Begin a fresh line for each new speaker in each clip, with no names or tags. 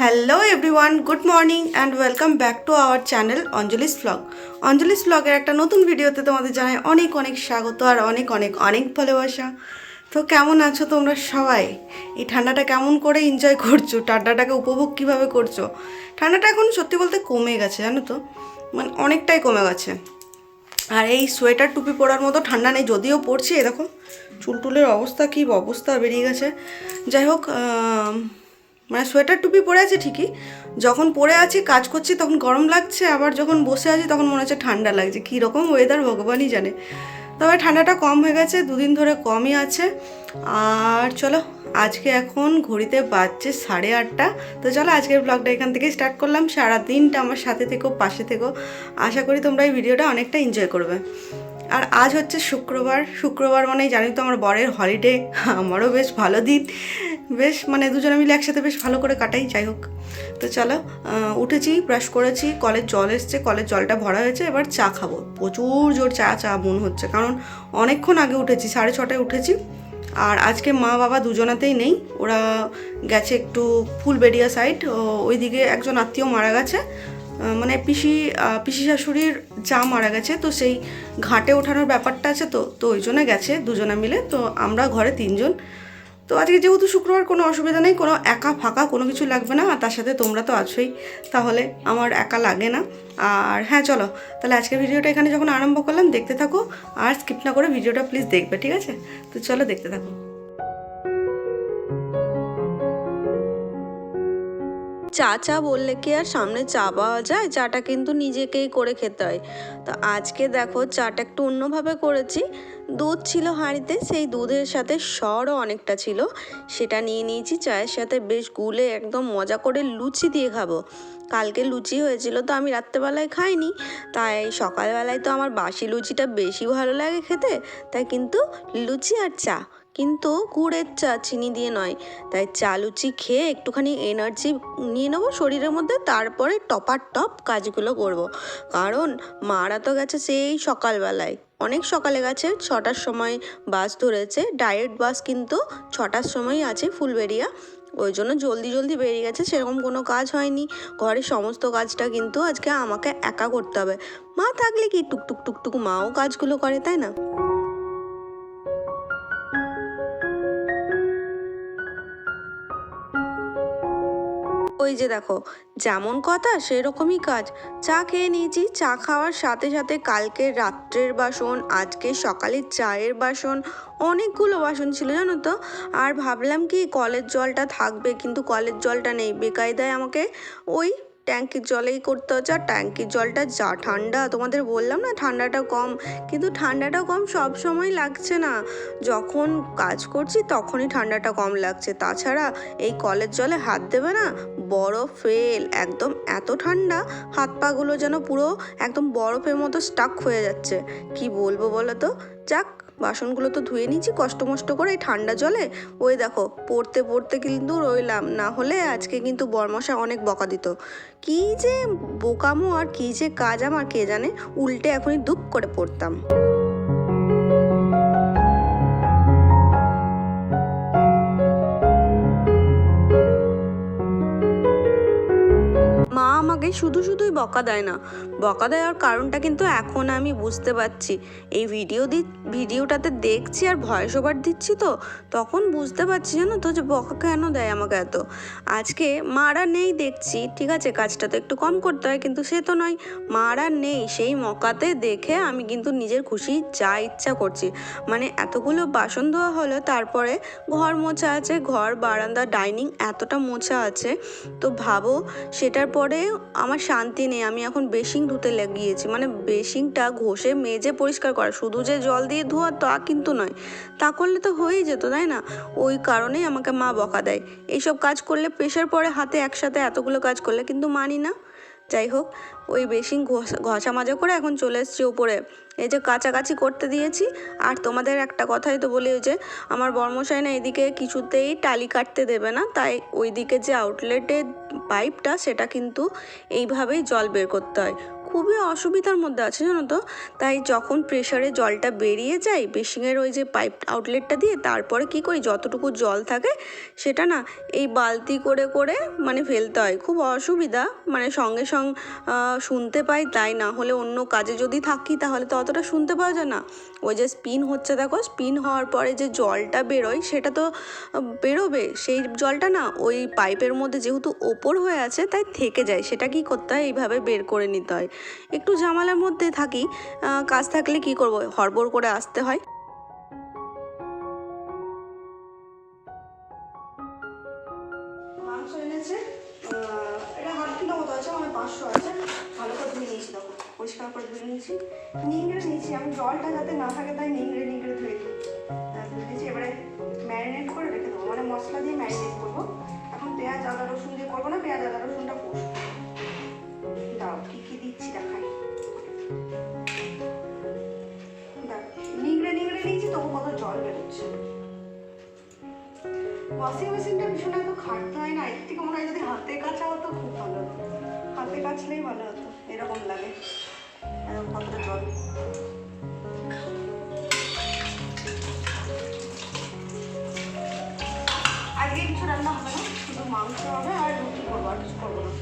Hello everyone good morning and welcome back to our channel Anjali's blog Anjali's ব্লগের একটা নতুন ভিডিওতে তোমাদের জানাই অনেক অনেক স্বাগত আর অনেক অনেক অনেক ভালোবাসা। তো কেমন আছো তোমরা সবাই? এই ঠান্ডাটা কেমন করে এনজয় করছ? ঠান্ডাটাকে উপভোগ কীভাবে করছ? ঠান্ডাটা এখন সত্যি বলতে কমে গেছে, জানো তো? মানে অনেকটাই কমে গেছে। আর এই সোয়েটার টুপি পরার মতো ঠান্ডা নেই, যদিও পড়ছে এরকম চুলটুলের অবস্থা কী অবস্থা বেরিয়ে গেছে। যাই হোক মানে সোয়েটার টুপি পরে আছে ঠিকই, যখন পরে আছি, কাজ করছি, তখন গরম লাগছে, আবার যখন বসে আছি, তখন মনে হচ্ছে ঠান্ডা লাগছে, কী রকম ওয়েদার ভগবানই জানে। তবে ঠান্ডাটা কম হয়ে গেছে, দুদিন ধরে কমই আছে। আর চলো, আজকে এখন ঘড়িতে বাজছে সাড়ে আটটা। তো চলো, আজকের ব্লগটা এখান থেকে স্টার্ট করলাম। সারা দিনটা আমার সাথে থেকো, পাশে থেকো। আশা করি তোমরা এই ভিডিওটা অনেকটা এনজয় করবে। আর আজ হচ্ছে শুক্রবার। শুক্রবার মানে জানি তো, আমার বরের হলিডে আমারও বেশ ভালো দিন। বেশ মানে দুজনে মিলে একসাথে বেশ ভালো করে কাটাই, যাই হোক। তো চলো উঠেছি ব্রাশ করেছি, কলের জল এসছে, কলের জলটা ভরা হয়েছে, এবার চা খাব। প্রচুর জোর চা চা মন হচ্ছে, কারণ অনেকক্ষণ আগে উঠেছি, সাড়ে ছটায় উঠেছি। আর আজকে মা বাবা দুজনাতেই নেই, ওরা গেছে একটু ফুলবেড়িয়া সাইড ওইদিকে একজন আত্মীয় মারা গেছে মানে পিসি পিসি শাশুড়ির যা মারা গেছে, তো সেই ঘাটে ওঠানোর ব্যাপারটা আছে তো তো ওই জন্য গেছে দুজনে মিলে, তো আমরা ঘরে তিনজন। তো আজকে যেহেতু শুক্রবার, কোনো অসুবিধা নেই, কোনো একা ফাঁকা কোনো কিছু লাগবে না, আর তার সাথে তোমরা তো আছোই, তাহলে আমার একা লাগে না। আর হ্যাঁ চলো, তাহলে আজকের ভিডিওটা এখানে যখন আরম্ভ করলাম, দেখতে থাকো, আর স্কিপ না করে ভিডিওটা প্লিজ দেখবে, ঠিক আছে? তো চলো, দেখতে থাকো। চা চা বললে কি আর সামনে চা পাওয়া যায়? চাটা কিন্তু নিজেকেই করে খেতে হয়। তো আজকে দেখো, চাটা একটু অন্যভাবে করেছি। দুধ ছিল হাঁড়িতে, সেই দুধের সাথে সরও অনেকটা ছিল। সেটা নিয়ে নিয়েছি, চায়ের সাথে বেশ গুলে একদম মজা করে লুচি দিয়ে খাব। কালকে লুচি হয়েছিল তো আমি রাত্রেবেলায় খাইনি, তাই সকালবেলায় তো আমার বাসি লুচিটা বেশি ভালো লাগে খেতে, তাই কিন্তু লুচি আর চা। কিন্তু গুড়ের চা চিনি দিয়ে নয়, তাই চা লুচি খেয়ে একটুখানি এনার্জি নিয়ে নেব শরীরের মধ্যে, তারপরে টপার টপ কাজগুলো করব। কারণ মারা তো গেছে সেই সকালবেলায়। অনেক সকালে গেছে, ছটার সময় বাস ধরেছে ডাইরেক্ট বাস কিন্তু ছটার সময় আছে ফুলবেরিয়া ওই জন্য জলদি জলদি বেরিয়ে গেছে, সেরকম কোনো কাজ হয়নি। ঘরের সমস্ত কাজটা কিন্তু আজকে আমাকে একা করতে হবে। মা থাকলে কি টুকটুক টুকটুক মাও কাজগুলো করে, তাই না? ওই যে দেখো, যেমন কথা সেরকমই কাজ। চা খেয়ে নিয়েছি, চা খাওয়ার সাথে সাথে কালকে রাত্রের বাসন, আজকে সকালের চায়ের বাসন, অনেকগুলো বাসন ছিল, জানো তো? আর ভাবলাম কি কলের জলটা থাকবে, কিন্তু কলের জলটা নেই। বেকায়দায় আমাকে ওই ট্যাঙ্কির জলেই করতে হচ্ছে, আর ট্যাঙ্কির জলটা যা ঠান্ডা, তোমাদের বললাম না ঠান্ডাটা কম, কিন্তু ঠান্ডাটা কম সব সময় লাগছে না। যখন কাজ করছি তখনই ঠান্ডাটা কম লাগছে। তাছাড়া এই কলের জলে হাত দেবে না বরফ ফেল একদম এত ঠান্ডা, হাত পাগুলো যেন পুরো একদম বরফের মতো স্টাক হয়ে যাচ্ছে। কি বলব বলো তো? যাক, বাসনগুলো তো ধুয়ে নিয়েছি, কষ্ট মষ্ট করে এই ঠান্ডা জলে। ওই দেখো, পড়তে পড়তে কিন্তু রইলাম, না হলে আজকে কিন্তু বরমশা অনেক বকা দিত। কি যে বোকামো আর কি যে কাজ আমার, কে জানে? উল্টে এখনই দুপ করে পড়তাম। শুধু শুধুই বকা দেয় না। বকা দেওয়ার কারণটা কিন্তু এখন আমি বুঝতে পারছি। এই ভিডিও দি ভিডিওটাতে দেখছি আর ভয়েস ওভার দিচ্ছি তো, তখন বুঝতে পারছি জানো তো যে বকা কেন দেয় আমাকে এত। আজকে মারা নেই দেখছি, ঠিক আছে, কাজটা তো একটু কম করতে হয়, কিন্তু সে তো নয়, মারা নেই, সেই মকাতে দেখে আমি কিন্তু নিজের খুশি যা ইচ্ছা করছি। মানে এতগুলো বাসন ধোয়া হলো, তারপরে ঘর মোছা আছে, ঘর, বারান্দা ডাইনিং এতটা মোছা আছে, তো ভাবো সেটার পরে আমার শান্তি নেই, আমি এখন বেসিং ধুতে লাগিয়েছি। মানে বেসিংটা ঘষে মেজে পরিষ্কার করা। শুধু যে জল দিয়ে ধোয়া তা কিন্তু নয়, তা করলে তো হয়েই যেত, তাই না? ওই কারণেই আমাকে মা বকা দেয়। এইসব কাজ করলে প্রেশার পরে হাতে একসাথে এতগুলো কাজ করলে কিন্তু মানি না। যাই হোক, ওই বেশি ঘষা মাজা করে এখন চলে এসেছি ওপরে। এই যে কাছাকাছি করতে দিয়েছি, আর তোমাদের একটা কথাই তো বলি যে আমার বর্মশাই না এদিকে কিছুতেই টালি কাটতে দেবে না, তাই ওইদিকে যে আউটলেটের পাইপটা সেটা কিন্তু এইভাবেই জল বের করতে হয়। খুবই অসুবিধার মধ্যে আছে, জানো তো? তাই যখন প্রেশারে জলটা বেরিয়ে যায় বেসিংয়ের ওই যে পাইপ আউটলেটটা দিয়ে তারপরে কি করি, যতটুকু জল থাকে, সেটা না এই বালতি করে করে মানে ফেলতে হয়। খুব অসুবিধা মানে সঙ্গে সঙ্গে শুনতে পাই তাই না হলে অন্য কাজে যদি থাকি তাহলে তো অতটা শুনতে পাওয়া যায় না। ওই যে স্পিন হচ্ছে দেখো স্পিন হওয়ার পরে যে জলটা বেরোয়, সেটা তো বেরোবে। সেই জলটা না ওই পাইপের মধ্যে যেহেতু ওপর হয়ে আছে, তাই থেকে যায়। সেটা কি করতে হয়? এইভাবে বের করে নিতে হয়। একটু ঝামেলার মধ্যে থাকি কাজ থাকলে কি করব? হড়বড় করে আসতে হয়। এটা আছে মানে পাঁচশো আছে। ভালো করে ধুয়ে পরিষ্কার করে ধুয়ে নিয়েছি। নিংড়ে নিয়েছি, আমি জলটা যাতে না থাকে তাই নিংড়ে নিংড়ে ধুয়ে করে মানে মশলা দিয়ে ম্যারিনেট করব। এখন পেঁয়াজ, আদা, রসুন দিয়ে করব না, পেঁয়াজ, আদা, রসুনটা দাও, কী কী দিচ্ছি দেখাই। দেখ নিংড়ে নিংড়ে নিয়েছি, তবু কত জল বেরোচ্ছে। ওয়াশিং মেশিনটা ভীষণ এত খাটতে হয় না এর থেকে মনে হয় যদি হাতে কাচা হতো, খুব ভালো হতো। হাতে কাচলেই ভালো হতো, এরকম লাগে কতটা জল। আজকে কিছু রান্না হবে না, শুধু মাংস হবে আর রুটি করব, আর কিছু করব না।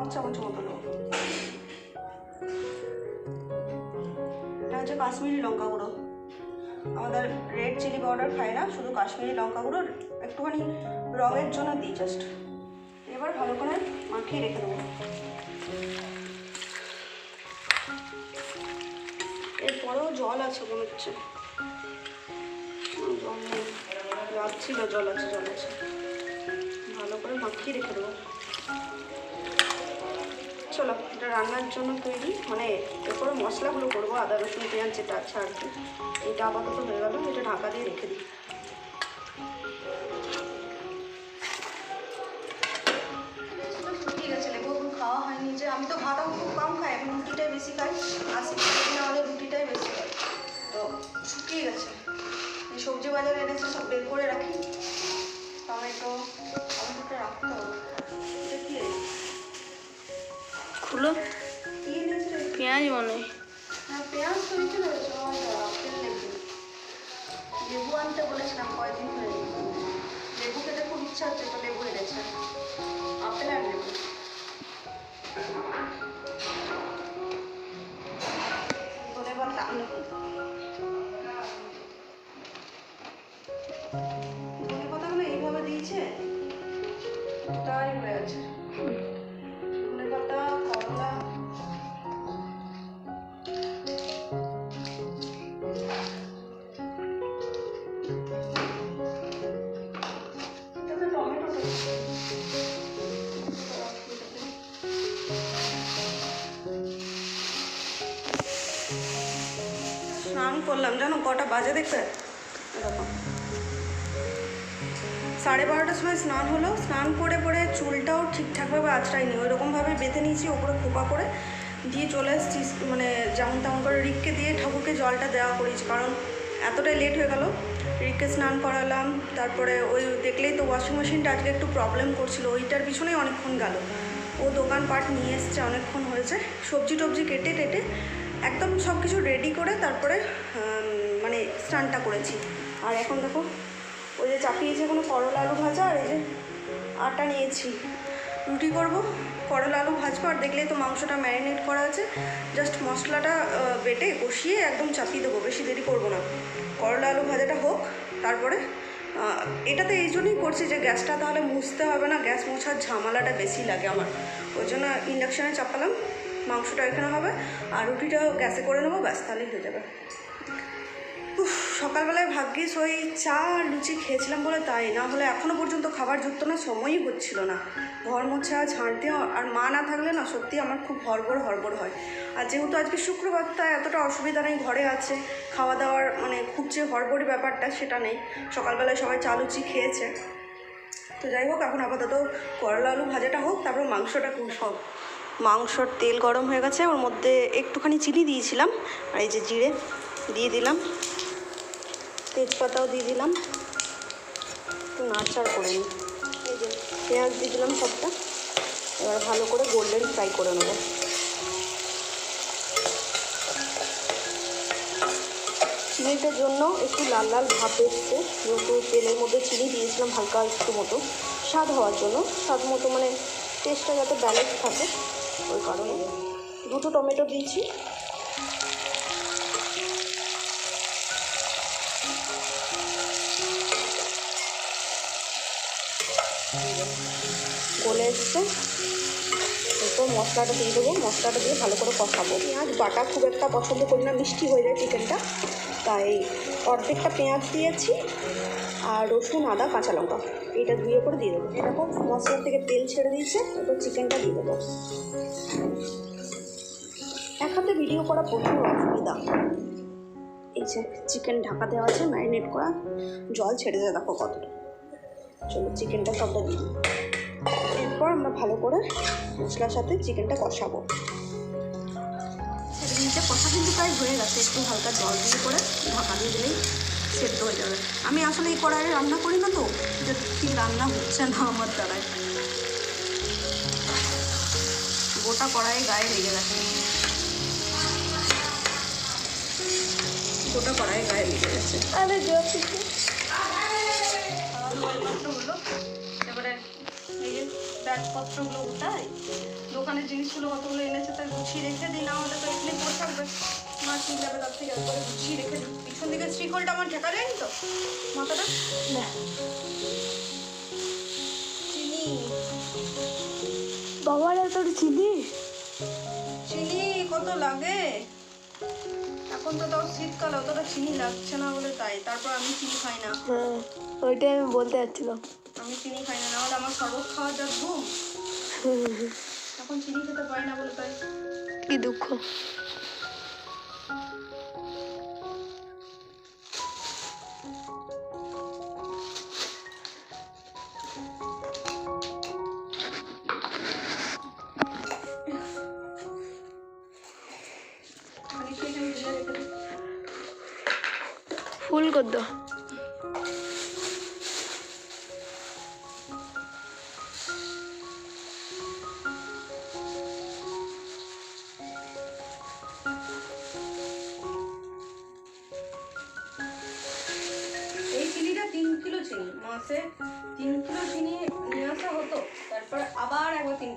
হাফ চামচ মতো এটা হচ্ছে কাশ্মীরি লঙ্কা গুঁড়ো আমাদের রেড চিলি পাউডার খাই না শুধু কাশ্মীরি লঙ্কা গুঁড়ো একটুখানি রঙের জন্য দিই জাস্ট এবার ভালো করে মাখিয়ে রেখে দেবো। এরপরেও জল আছে মনে হচ্ছে। জল নেই। লাগছিল জল আছে জল আছে। ভালো করে মাখিয়ে রেখে দেবো। চলো, এটা রান্নার জন্য তৈরি মানে এরপরে মশলাগুলো করব, আদা, রসুন, পেঁয়াজ যেটা আছে আর কি এটা আপাতত হয়ে গেল, এটা ঢাকা দিয়ে রেখে দিই খাওয়া হয়নি যে আমি তো ভাতও খুব কম খাই এখন রুটিটাই বেশি খাই আশি না হলে রুটিটাই বেশি খাই তো শুকিয়ে গেছে সবজি বাজারে এনেছে সব বের করে রাখি টমেটো টমেটোটা রাখতে হবে এটা কি?
খুলো পেঁয়াজ মনে হয়।
হ্যাঁ লেবু আনতে বলেছিলাম কয়দিন হয়ে গেল। লেবু খেতে খুব ইচ্ছা হচ্ছে তো লেবু এনেছে। আপেল আর লেবু। ধনে পাতা। ধনে পাতাগুলো এইভাবে দিয়েছে তাই হয়ে আছে কটা বাজে দেখবে সাড়ে বারোটার সময় স্নান হলো। স্নান করে পরে চুলটাও ঠিকঠাকভাবে আঁচড়াইনি ওই রকমভাবে বেঁধে নিয়েছি ওপরে খোপা করে। দিয়ে চলে এসেছি মানে যেমন তেমন করে রিককে দিয়ে ঠাকুরকে জলটা দেওয়া করেছি। কারণ এতটাই লেট হয়ে গেল। রিককে স্নান করালাম। তারপরে ওই দেখলেই তো ওয়াশিং মেশিনটা আজকে একটু প্রবলেম করছিল। ওইটার পিছনেই অনেকক্ষণ গেল। ও দোকানপাট নিয়ে এসছে, অনেকক্ষণ হয়েছে। সবজি টবজি কেটে টেটে একদম সব কিছু রেডি করে তারপরে মানে স্নানটা করেছি। আর এখন দেখো, ওই যে চাপিয়েছে কোনো করলা আলু ভাজা আর এই যে আটা নিয়েছি। রুটি করব, করলা আলু ভাজবো আর দেখলেই তো মাংসটা ম্যারিনেট করা আছে। জাস্ট মশলাটা বেটে কষিয়ে একদম চাপিয়ে দেবো, বেশি দেরি করব না। করলা আলু ভাজাটা হোক, তারপরে এটাতে এই জন্যই করছি যে গ্যাসটা তাহলে মুছতে হবে না, গ্যাস মোছার ঝামেলাটা বেশি লাগে আমার। ওই জন্য ইন্ডাকশানে চাপালাম, মাংসটা এখানে হবে, আর রুটিটাও গ্যাসে করে নেব, ব্যাস, তাহলেই হয়ে যাবে। সকালবেলায় ভাগ্যিস ওই চা আর লুচি খেয়েছিলাম বলে তাই, না হলে এখনও পর্যন্ত খাবার জুটতো না, সময়ই হচ্ছিল না। ঘর মোছা ঝাঁটতে আর মা না থাকলে না সত্যি আমার খুব হড়বড় হড়বড় হয়। আর যেহেতু আজকে শুক্রবার, তাই এতটা অসুবিধা নেই ঘরে আছে। খাওয়া দাওয়ার মানে খুব যে হড়বড়ি ব্যাপারটা সেটা নেই। সকালবেলায় সবাই চা, লুচি খেয়েছে। তো যাই হোক, এখন আপাতত করলা আলু ভাজাটা হোক, তারপর মাংসটা খুব সব মাংসর তেল গরম হয়ে গেছে। ওর মধ্যে একটুখানি চিনি দিয়েছিলাম, আর এই যে জিরে দিয়ে দিলাম। তেজপাতাও দিয়ে দিলাম। একটু নাড়চাড় করে নিই। এই যে পেঁয়াজ দিয়ে দিলাম সবটা। এবার ভালো করে গোল্ডেন ফ্রাই করে নেব। চিনিটার জন্য একটু লাল লাল ভাব এসছে। যেহেতু তেলের মধ্যে চিনি দিয়েছিলাম হালকা একটু মতো। স্বাদ হওয়ার জন্য। স্বাদ মতো মানে টেস্টটা যাতে ব্যালেন্স থাকে। ওই কারণে দুটো টমেটো দিয়েছি। গলে এসছে। এরপর মশলাটা দিয়ে দেবো। মশলাটা দিয়ে ভালো করে কষাবো। পেঁয়াজ বাটা খুব একটা পছন্দ করি না। মিষ্টি হয়ে যায় চিকেনটা। তাই অর্ধেকটা পেঁয়াজ দিয়েছি আর রসুন, আদা, কাঁচা লঙ্কা। এটা ধুয়ে করে দিয়ে দেবো। এরকম মশলা থেকে তেল ছেড়ে দিয়েছে। এরপর চিকেনটা দিয়ে দেবো। এক হাতে ভিডিও করা প্রচুর অসুবিধা। এই যে, চিকেন ঢাকা দেওয়া আছে ম্যারিনেট করা। জল ছেড়ে দেয়, দেখো কতটা। চলো চিকেনটা সবটা দিই এরপর আমরা ভালো করে মশলার সাথে চিকেনটা কষাবো। চিকেনটা কষা কিন্তু প্রায় হয়ে গেছে একটু হালকা জল দিয়ে করে ঢাকা দিয়ে দিলেই সেদ্ধ হয়ে যাবে। আমি আসলে এই কড়াইয়ে রান্না করি না তো যে ঠিক রান্না হচ্ছে না আমার দ্বারায়। গোটা কড়াইয়ে গায়ে লেগে গেছে। গোটা কড়াইয়ে গায়ে লেগে গেছে।
আরে
ব্যাগপত্রগুলো উঠাই দোকানের জিনিসগুলো কতগুলো এনেছে তাই গুছিয়ে রেখে দিই না হলে তো এখানে পড়ে থাকবে। মা ঠিক যাবে তার থেকে একবারে গুছিয়ে রেখে দিই। পিছন দিকে শ্রীখোলটা আমার ঠেকা যায়নি তো? মাথাটা?
না।
চিনি।
বাবার এত চিনি?
চিনি কত লাগে? এখন তো তাও শীতকাল অতটা চিনি লাগছে না বলে তাই তারপর আমি চিনি খাই না।
হ্যাঁ ওইটাই আমি বলতে যাচ্ছিলাম।
আমি চিনি খাই না নাহলে আমার শরবত খাওয়ার যা ঘুম। এখন চিনি খেতে পারি না বলে তাই।
কি দুঃখ।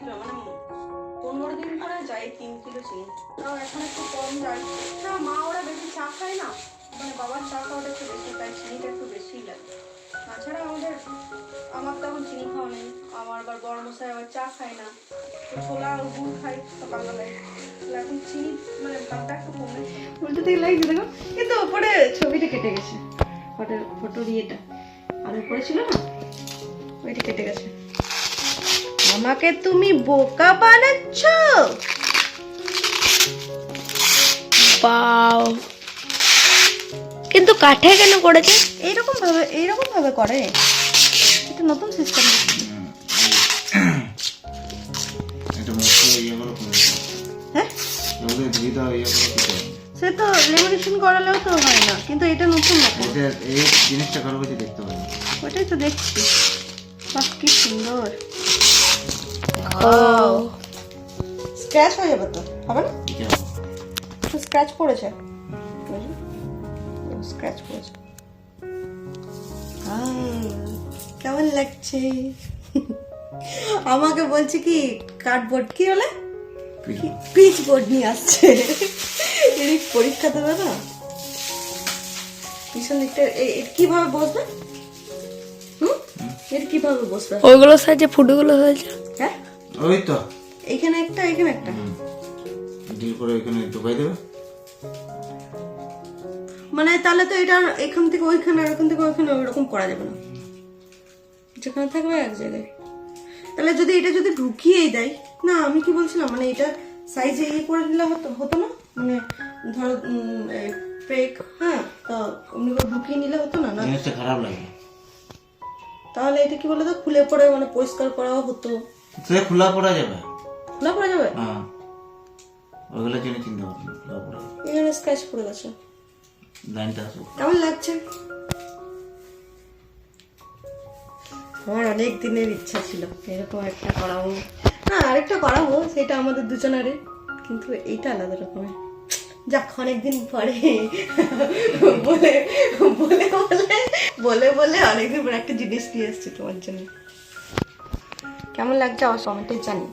কিলো মানে পনেরো দিন করে যায় তিন কিলো চিনি। তাও এখন একটু কম যায় না, মা ওরা বেশি চা খায় না। মানে বাবার চা খাওয়াটা একটু বেশি, তাই চিনিটা একটু বেশিই লাগে তাছাড়া আমাদের, আমার তো এখন চিনি খাওয়া নেই। আমার আবার বড় মশাই আবার চা খায় না। ছোলা আর গুড় খাই সকালবেলায়। এখন চিনি মানে ভাবটা একটু কমেছে উল্টো দিকে কিন্তু ওপরে ছবিটা কেটে গেছে। ফটোর ফটোর ইয়েটা আর উপরে ছিল না? ওইটা কেটে গেছে। আমাকে তুমি বোকা বানাচ্ছ?
বাও। কিন্তু কাঠে কেন করেছে?
এইরকম ভাবে এইরকম ভাবে করে। এটা নতুন সিস্টেম
ইয়ে
হ্যাঁ?
ইয়ে
সে তো লেমিনেশন করালেও তো হয় না কিন্তু এটা নতুন
এই জিনিসটা করে দেখতে পাবে
ওটাই তো দেখছি। বাহ কি সুন্দর। স্ক্র্যাচ হয়ে যাবে তো হবে না?
ঠিক আছে
তো স্ক্র্যাচ পড়েছে স্ক্র্যাচ পড়েছে কেমন লাগছে? আমাকে বলছে কি কার্ডবোর্ড কি হলে? পিচ বোর্ড নিয়ে আসছে। এর পরীক্ষা দেবে না পিছন দিকটা এ- এর কীভাবে বসবে? হুম। এর কীভাবে বসবে?
ওইগুলো সাইজে ফুটোগুলো হয়েছে।
হ্যাঁ?
ওই তো
এইখানে একটা এখানে একটা।
ডিল করে এখানে ঢুকাই দেবে?
মানে তাহলে তো এটা এখান থেকে ওইখানে ওখান থেকে ওইখানে ওইরকম করা যাবে না। যেখানে থাকবে এক জায়গায়। তাহলে যদি এটা যদি ঢুকিয়েই দেয় না আমি কি বলছিলাম মানে এটা সাইজে ইয়ে করে দিলে হতো হতো না? মানে ধরো পেক হ্যাঁ তো অমনি করে ঢুকিয়ে নিলে হতো না না?
খারাপ লাগে।
তাহলে এটা কি বলে তো খুলে পরে মানে পরিষ্কার করাও হতো।
সে খোলা পড়া যাবে?
খোলা পড়া যাবে?
হ্যাঁ। ওইগুলো জন্য চিন্তা করছি খোলা পড়া। যাবে
এখানে স্ক্র্যাচ পড়ে গেছে।
লাইনটা আসুক।
কেমন লাগছে? আমার অনেক দিনের ইচ্ছা ছিল এরকম একটা করাবো। না আরেকটা করাবো সেটা আমাদের দুজনারে কিন্তু এইটা আলাদা রকমের। যাক অনেকদিন পরে বলে বলে বলে বলে বলে অনেকদিন পরে একটা জিনিস নিয়ে এসছি তোমার জন্য। কেমন লাগছে আমার কমেন্টে জানি।